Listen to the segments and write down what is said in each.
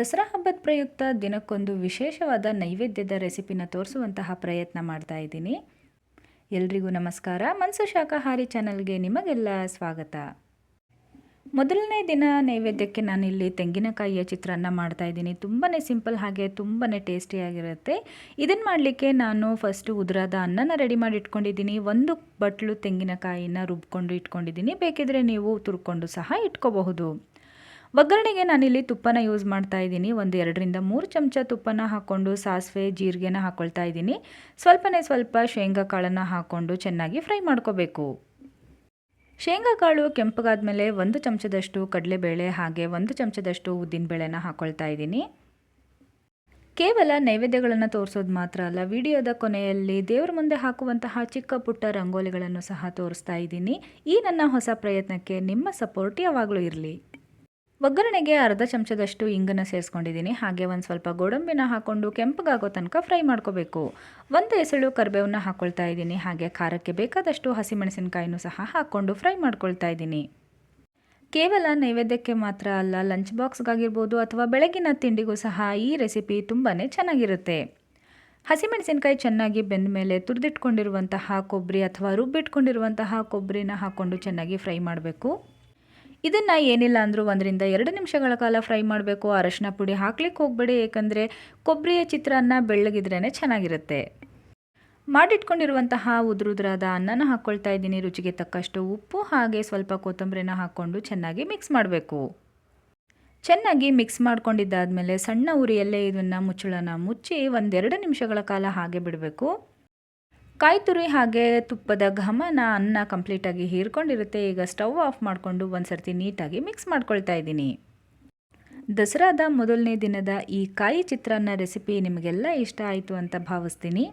ದಸರಾ ಹಬ್ಬದ ಪ್ರಯುಕ್ತ ದಿನಕ್ಕೊಂದು ವಿಶೇಷವಾದ ನೈವೇದ್ಯದ ರೆಸಿಪಿನ ತೋರಿಸುವಂತಹ ಪ್ರಯತ್ನ ಮಾಡ್ತಾ ಇದ್ದೀನಿ. ಎಲ್ರಿಗೂ ನಮಸ್ಕಾರ. ಮನಸ್ಸು ಶಾಖಾಹಾರಿ ಚಾನಲ್ಗೆ ನಿಮಗೆಲ್ಲ ಸ್ವಾಗತ. ಮೊದಲನೇ ದಿನ ನೈವೇದ್ಯಕ್ಕೆ ನಾನಿಲ್ಲಿ ತೆಂಗಿನಕಾಯಿಯ ಚಿತ್ರಾನ್ನ ಮಾಡ್ತಾ ಇದ್ದೀನಿ. ತುಂಬಾ ಸಿಂಪಲ್ ಹಾಗೆ ತುಂಬಾ ಟೇಸ್ಟಿಯಾಗಿರುತ್ತೆ ಇದನ್ನು ಮಾಡಲಿಕ್ಕೆ ನಾನು ಫಸ್ಟು ಉದುರಾದ ಅನ್ನನ ರೆಡಿ ಮಾಡಿ ಇಟ್ಕೊಂಡಿದ್ದೀನಿ. ಒಂದು ಬಟ್ಲು ತೆಂಗಿನಕಾಯಿನ ರುಬ್ಕೊಂಡು ಇಟ್ಕೊಂಡಿದ್ದೀನಿ. ಬೇಕಿದ್ರೆ ನೀವು ತುರ್ಕೊಂಡು ಸಹ ಇಟ್ಕೋಬಹುದು. ಒಗ್ಗರಣೆಗೆ ನಾನಿಲ್ಲಿ ತುಪ್ಪನ ಯೂಸ್ ಮಾಡ್ತಾ ಇದ್ದೀನಿ. ಒಂದು ಎರಡರಿಂದ ಮೂರು ಚಮಚ ತುಪ್ಪನ ಹಾಕ್ಕೊಂಡು ಸಾಸಿವೆ, ಜೀರಿಗೆನ ಹಾಕ್ಕೊಳ್ತಾ ಇದ್ದೀನಿ. ಸ್ವಲ್ಪನೇ ಸ್ವಲ್ಪ ಶೇಂಗಾ ಕಾಳನ್ನು ಹಾಕ್ಕೊಂಡು ಚೆನ್ನಾಗಿ ಫ್ರೈ ಮಾಡ್ಕೋಬೇಕು. ಶೇಂಗಾ ಕಾಳು ಕೆಂಪಗಾದ್ಮೇಲೆ ಒಂದು ಚಮಚದಷ್ಟು ಕಡಲೆಬೇಳೆ ಹಾಗೆ ಒಂದು ಚಮಚದಷ್ಟು ಉದ್ದಿನಬೇಳೆನ ಹಾಕ್ಕೊಳ್ತಾ ಇದ್ದೀನಿ. ಕೇವಲ ನೈವೇದ್ಯಗಳನ್ನು ತೋರಿಸೋದು ಮಾತ್ರ ಅಲ್ಲ, ವಿಡಿಯೋದ ಕೊನೆಯಲ್ಲಿ ದೇವರ ಮುಂದೆ ಹಾಕುವಂತಹ ಚಿಕ್ಕ ಪುಟ್ಟ ರಂಗೋಲಿಗಳನ್ನು ಸಹ ತೋರಿಸ್ತಾ ಇದ್ದೀನಿ. ಈ ನನ್ನ ಹೊಸ ಪ್ರಯತ್ನಕ್ಕೆ ನಿಮ್ಮ ಸಪೋರ್ಟ್ ಯಾವಾಗಲೂ ಇರಲಿ. ಒಗ್ಗರಣೆಗೆ ಅರ್ಧ ಚಮಚದಷ್ಟು ಇಂಗನ್ನು ಸೇರಿಸ್ಕೊಂಡಿದ್ದೀನಿ. ಹಾಗೆ ಒಂದು ಸ್ವಲ್ಪ ಗೋಡಂಬಿನ ಹಾಕ್ಕೊಂಡು ಕೆಂಪಗಾಗೋ ತನಕ ಫ್ರೈ ಮಾಡ್ಕೋಬೇಕು. ಒಂದು ಎಸಳು ಕರಿಬೇವನ್ನ ಹಾಕ್ಕೊಳ್ತಾ ಇದ್ದೀನಿ. ಹಾಗೆ ಖಾರಕ್ಕೆ ಬೇಕಾದಷ್ಟು ಹಸಿಮೆಣಸಿನಕಾಯಿನೂ ಸಹ ಹಾಕ್ಕೊಂಡು ಫ್ರೈ ಮಾಡ್ಕೊಳ್ತಾ ಇದ್ದೀನಿ. ಕೇವಲ ನೈವೇದ್ಯಕ್ಕೆ ಮಾತ್ರ ಅಲ್ಲ, ಲಂಚ್ ಬಾಕ್ಸ್ಗಾಗಿರ್ಬೋದು ಅಥವಾ ಬೆಳಗಿನ ತಿಂಡಿಗೂ ಸಹ ಈ ರೆಸಿಪಿ ತುಂಬಾ ಚೆನ್ನಾಗಿರುತ್ತೆ. ಹಸಿಮೆಣಸಿನ್ಕಾಯಿ ಚೆನ್ನಾಗಿ ಬೆಂದ ಮೇಲೆ ತುರಿದಿಟ್ಕೊಂಡಿರುವಂತಹ ಕೊಬ್ಬರಿ ಅಥವಾ ರುಬ್ಬಿಟ್ಕೊಂಡಿರುವಂತಹ ಕೊಬ್ಬರಿನ ಹಾಕ್ಕೊಂಡು ಚೆನ್ನಾಗಿ ಫ್ರೈ ಮಾಡಬೇಕು. ಇದನ್ನು ಏನಿಲ್ಲ ಅಂದರೂ ಒಂದರಿಂದ ಎರಡು ನಿಮಿಷಗಳ ಕಾಲ ಫ್ರೈ ಮಾಡಬೇಕು, ಅರಶಿನ ಪುಡಿ ಹಾಕ್ಲಿಕ್ಕೆ ಹೋಗಬೇಡಿ, ಏಕೆಂದರೆ ಕೊಬ್ಬರಿಯ ಚಿತ್ರಾನ್ನ ಬೆಳ್ಳಗಿದ್ರೇ ಚೆನ್ನಾಗಿರುತ್ತೆ. ಮಾಡಿಟ್ಕೊಂಡಿರುವಂತಹ ಉದುರುದ್ರಾದ ಅನ್ನನ ಹಾಕ್ಕೊಳ್ತಾ ಇದ್ದೀನಿ. ರುಚಿಗೆ ತಕ್ಕಷ್ಟು ಉಪ್ಪು, ಹಾಗೆ ಸ್ವಲ್ಪ ಕೊತ್ತಂಬರಿನ ಹಾಕ್ಕೊಂಡು ಚೆನ್ನಾಗಿ ಮಿಕ್ಸ್ ಮಾಡಬೇಕು. ಚೆನ್ನಾಗಿ ಮಿಕ್ಸ್ ಮಾಡ್ಕೊಂಡಿದ್ದಾದಮೇಲೆ ಸಣ್ಣ ಉರಿಯಲ್ಲೇ ಇದನ್ನು ಮುಚ್ಚಳನ ಮುಚ್ಚಿ ಒಂದೆರಡು ನಿಮಿಷಗಳ ಕಾಲ ಹಾಗೆ ಬಿಡಬೇಕು. ಕಾಯಿ ತುರಿ ಹಾಗೆ ತುಪ್ಪದ ಘಮನ ಅನ್ನ ಕಂಪ್ಲೀಟಾಗಿ ಹೀರ್ಕೊಂಡಿರುತ್ತೆ. ಈಗ ಸ್ಟವ್ ಆಫ್ ಮಾಡಿಕೊಂಡು ಒಂದು ಸರ್ತಿ ನೀಟಾಗಿ ಮಿಕ್ಸ್ ಮಾಡ್ಕೊಳ್ತಾ ಇದ್ದೀನಿ. ದಸರಾದ ಮೊದಲನೇ ದಿನದ ಈ ಕಾಯಿ ಚಿತ್ರಾನ್ನ ರೆಸಿಪಿ ನಿಮಗೆಲ್ಲ ಇಷ್ಟ ಆಯಿತು ಅಂತ ಭಾವಿಸ್ತೀನಿ.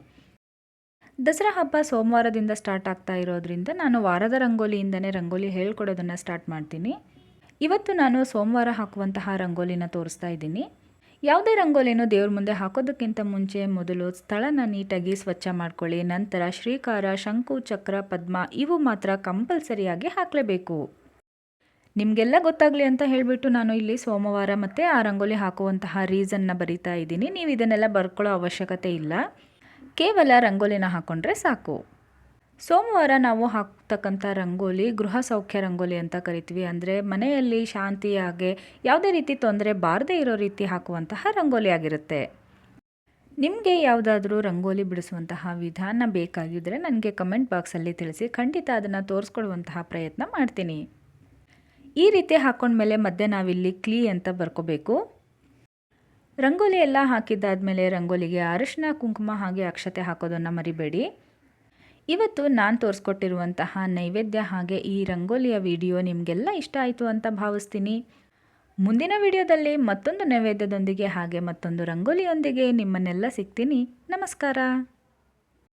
ದಸರಾ ಹಬ್ಬ ಸೋಮವಾರದಿಂದ ಸ್ಟಾರ್ಟ್ ಆಗ್ತಾ ಇರೋದ್ರಿಂದ ನಾನು ವಾರದ ರಂಗೋಲಿಯಿಂದನೇ ರಂಗೋಲಿ ಹೇಳ್ಕೊಡೋದನ್ನು ಸ್ಟಾರ್ಟ್ ಮಾಡ್ತೀನಿ. ಇವತ್ತು ನಾನು ಸೋಮವಾರ ಹಾಕುವಂತಹ ರಂಗೋಲಿನ ತೋರಿಸ್ತಾ ಇದ್ದೀನಿ. ಯಾವುದೇ ರಂಗೋಲಿನೂ ದೇವ್ರ ಮುಂದೆ ಹಾಕೋದಕ್ಕಿಂತ ಮುಂಚೆ ಮೊದಲು ಸ್ಥಳನ ನೀಟಾಗಿ ಸ್ವಚ್ಛ ಮಾಡ್ಕೊಳ್ಳಿ. ನಂತರ ಶ್ರೀಕಾರ, ಶಂಕು, ಚಕ್ರ, ಪದ್ಮ ಇವು ಮಾತ್ರ ಕಂಪಲ್ಸರಿಯಾಗಿ ಹಾಕಲೇಬೇಕು. ನಿಮಗೆಲ್ಲ ಗೊತ್ತಾಗಲಿ ಅಂತ ಹೇಳಿಬಿಟ್ಟು ನಾನು ಇಲ್ಲಿ ಸೋಮವಾರ ಮತ್ತು ಆ ರಂಗೋಲಿ ಹಾಕುವಂತಹ ರೀಸನ್ನ ಬರಿತಾ ಇದ್ದೀನಿ. ನೀವು ಇದನ್ನೆಲ್ಲ ಬರ್ಕೊಳ್ಳೋ ಅವಶ್ಯಕತೆ ಇಲ್ಲ. ಕೇವಲ ರಂಗೋಲಿನ ಹಾಕ್ಕೊಂಡ್ರೆ ಸಾಕು. ಸೋಮವಾರ ನಾವು ಹಾಕ್ತಕ್ಕಂಥ ರಂಗೋಲಿ, ಗೃಹ ಸೌಖ್ಯ ರಂಗೋಲಿ ಅಂತ ಕರಿತೀವಿ. ಅಂದರೆ ಮನೆಯಲ್ಲಿ ಶಾಂತಿಯಾಗೆ ಯಾವುದೇ ರೀತಿ ತೊಂದರೆ ಬಾರದೇ ಇರೋ ರೀತಿ ಹಾಕುವಂತಹ ರಂಗೋಲಿ ಆಗಿರುತ್ತೆ. ನಿಮಗೆ ಯಾವುದಾದ್ರೂ ರಂಗೋಲಿ ಬಿಡಿಸುವಂತಹ ವಿಧಾನ ಬೇಕಾಗಿದ್ದರೆ ನನಗೆ ಕಮೆಂಟ್ ಬಾಕ್ಸಲ್ಲಿ ತಿಳಿಸಿ. ಖಂಡಿತ ಅದನ್ನು ತೋರಿಸ್ಕೊಡುವಂತಹ ಪ್ರಯತ್ನ ಮಾಡ್ತೀನಿ. ಈ ರೀತಿ ಹಾಕ್ಕೊಂಡ್ಮೇಲೆ ಮಧ್ಯೆ ನಾವಿಲ್ಲಿ ಕ್ಲೀ ಅಂತ ಬರ್ಕೋಬೇಕು. ರಂಗೋಲಿ ಎಲ್ಲ ಹಾಕಿದ್ದಾದಮೇಲೆ ರಂಗೋಲಿಗೆ ಅರಿಶಿನ ಕುಂಕುಮ ಹಾಗೆ ಅಕ್ಷತೆ ಹಾಕೋದನ್ನು ಮರಿಬೇಡಿ. ಇವತ್ತು ನಾನು ತೋರಿಸ್ಕೊಟ್ಟಿರುವಂತಹ ನೈವೇದ್ಯ ಹಾಗೆ ಈ ರಂಗೋಲಿಯ ವಿಡಿಯೋ ನಿಮಗೆಲ್ಲ ಇಷ್ಟ ಆಯಿತು ಅಂತ ಭಾವಿಸ್ತೀನಿ. ಮುಂದಿನ ವಿಡಿಯೋದಲ್ಲಿ ಮತ್ತೊಂದು ನೈವೇದ್ಯದೊಂದಿಗೆ ಹಾಗೆ ಮತ್ತೊಂದು ರಂಗೋಲಿಯೊಂದಿಗೆ ನಿಮ್ಮನ್ನೆಲ್ಲ ಸಿಗ್ತೀನಿ. ನಮಸ್ಕಾರ.